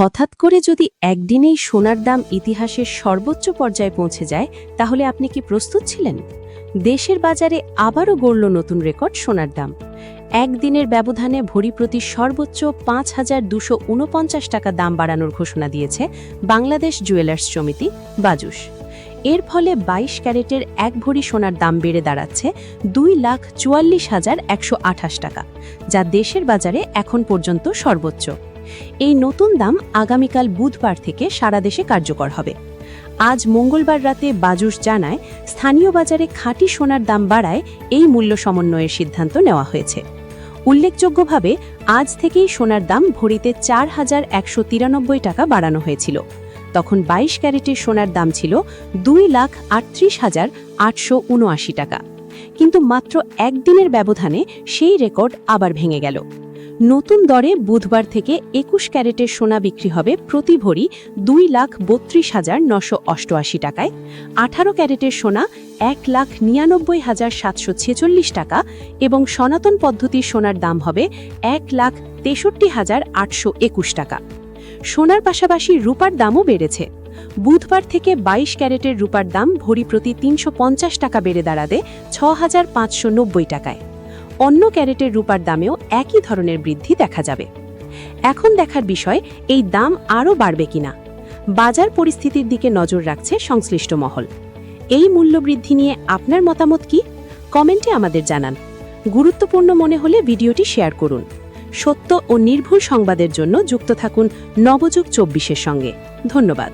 হঠাৎ করে যদি একদিনেই সোনার দাম ইতিহাসের সর্বোচ্চ পর্যায়ে পৌঁছে যায়, তাহলে আপনি কি প্রস্তুত ছিলেন? দেশের বাজারে আবারও গড়ল নতুন রেকর্ড সোনার দাম। একদিনের ব্যবধানে ভরি প্রতি সর্বোচ্চ পাঁচ হাজার দুশো টাকা দাম বাড়ানোর ঘোষণা দিয়েছে বাংলাদেশ জুয়েলার্স সমিতি বাজুস এর ফলে ২২ ক্যারেটের এক ভরি সোনার দাম বেড়ে দাঁড়াচ্ছে দুই লাখ চুয়াল্লিশ হাজার একশো আঠাশ টাকা, যা দেশের বাজারে এখন পর্যন্ত সর্বোচ্চ। এই নতুন দাম আগামীকাল বুধবার থেকে সারা দেশে কার্যকর হবে। আজ মঙ্গলবার রাতে বাজুস জানায়, স্থানীয় বাজারে খাঁটি সোনার দাম বাড়ায় এই মূল্য সমন্বয়ের সিদ্ধান্ত নেওয়া হয়েছে। উল্লেখযোগ্যভাবে, আজ থেকেই সোনার দাম ভরিতে চার হাজার একশো তিরানব্বই টাকা বাড়ানো হয়েছিল। তখন ২২ ক্যারেটের সোনার দাম ছিল দুই লাখ আটত্রিশ হাজার আটশো উনআশি টাকা। কিন্তু মাত্র একদিনের ব্যবধানে সেই রেকর্ড আবার ভেঙে গেল। নতুন দরে বুধবার থেকে একুশ ক্যারেটের সোনা বিক্রি হবে প্রতি ভরি দুই লাখ বত্রিশ হাজার নশো অষ্টআশি টাকায়। আঠারো ক্যারেটের সোনা এক লাখ নিরানব্বই হাজার সাতশো ছেচল্লিশ টাকা এবং সনাতন পদ্ধতির সোনার দাম হবে এক লাখ তেষট্টি হাজার আটশো একুশ টাকা। সোনার পাশাপাশি রূপার দামও বেড়েছে। বুধবার থেকে ২২ ক্যারেটের রূপার দাম ভরি প্রতি তিনশো পঞ্চাশ টাকা বেড়ে দাঁড়াবে ছ টাকায়। অন্য ক্যারেটের রূপার দামেও একই ধরনের বৃদ্ধি দেখা যাবে। এখন দেখার বিষয়, এই দাম আরও বাড়বে কিনা। বাজার পরিস্থিতির দিকে নজর রাখছে সংশ্লিষ্ট মহল। এই মূল্যবৃদ্ধি নিয়ে আপনার মতামত কি? কমেন্টে আমাদের জানান। গুরুত্বপূর্ণ মনে হলে ভিডিওটি শেয়ার করুন। সত্য ও নির্ভুল সংবাদের জন্য যুক্ত থাকুন নবযুগ চব্বিশের সঙ্গে। ধন্যবাদ।